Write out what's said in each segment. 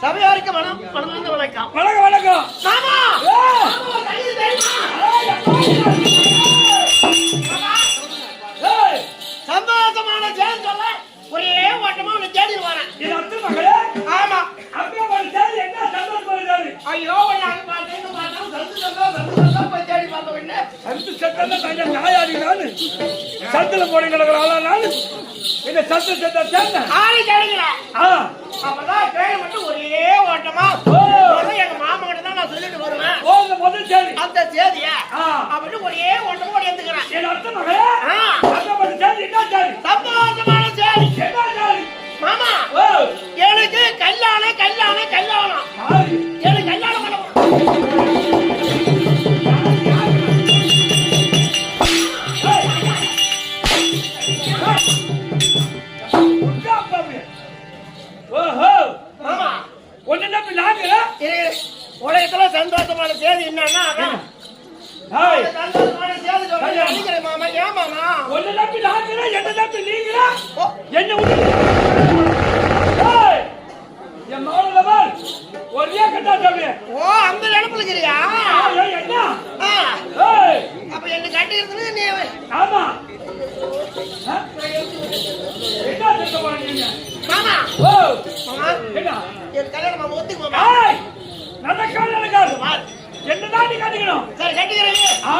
சபையாருக்கு வணக்கம் வணக்கம் வணக்கம் வணக்கம் வணக்கம் மாமா சந்தோஷமான ஜெயம் சொல்ல ஒரே ஓட்டமா உன்னை தேடி வரேன். இது அத்து மகளே ஆமா. அப்பே ஒரு தேடி என்ன சந்தோஷம் வருது ஐயோ நான் பார்த்தேன் பார்த்தா சந்து சந்தா சந்து சந்தா போய் தேடி சத்துல போடி நடக்கிற நானு. என்ன சத்து சத்த சேர்ந்த ஆறு கேளுங்களா அப்பதான் கேள்வி மட்டும் ஒரே ஓட்டமா. எங்க ஓஹோ மாமா ஒண்ணு நம்பி இது உலகத்துல சந்தோஷமான சேதி என்னன்னா மாமா ஏன் மாமா ஒண்ணு நம்பி நாங்க என்ன நம்பி நீங்க என்ன என் பார் ஒரே கட்டா சொல்லு ஓ அந்த நினைப்புல இருக்கிறியா ஏய், என்ன அப்ப என்ன கட்டி இருந்து நீ ஆமா ஆ? என்ன சொல்ல போறீங்க மாமா ஓ மாமா என்ன என் கல்யாணம் மாமா ஒத்துக்கு மாமா ஏய் நடக்காது நடக்காது என்னதான் நீ கட்டிக்கணும் சரி கட்டிக்கிறேன் ஆ.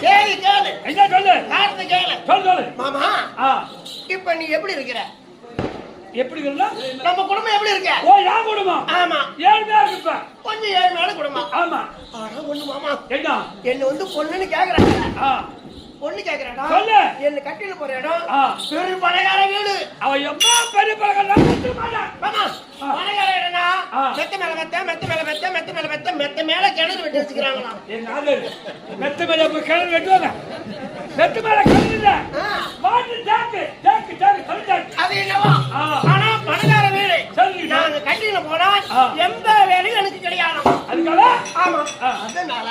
சரி கேளு. என்ன சொல்லு? காரணத்தை கேளு? சொல்லு சொல்லு. மாமா இப்ப நீ எப்படி இருக்கிற? எப்படி இருந்தா நம்ம குடும்பம் எப்படி இருக்க? ஓ யார் குடும்பம்? ஆமா. ஏழ்மையா இருப்ப. கொஞ்சம் ஏழ்மையான குடும்பம். ஆமா. ஆனா ஒண்ணு மாமா என்ன என்ன வந்து பொண்ணுன்னு கேக்குறாங்க ஆ. பொண்ணு கேக்குறாடா சொல்லு. என்ன கட்டில போற இடம். பெரு பணக்கார வீடு அவ எம்மா பெரிய பழக்கம் கட்ட மாட்டான் மாமா ஆ. பணக்கார இடம்னா ஆ. மெத்த மேல மெத்த மெத்த மேல மெத்த மெத்த மேல மெத்த மெத்த மேல கிணறு வெட்டி வச்சுக்கிறாங்களாம் என் ஆளு மெத்த மேல போய் கிணறு வெட்டுவாங்க மெத்த மேல கிணறு இல்ல ஆ. மாட்டு ஜாக்கு ஜாக்கு ஜாக்கு கல் அது என்னவா. ஆனா பணக்கார வீடு சரி. நாங்க கட்டில போனா. எந்த வேலையும் எனக்கு கிடையாது அதுக்காக ஆமா. அதனால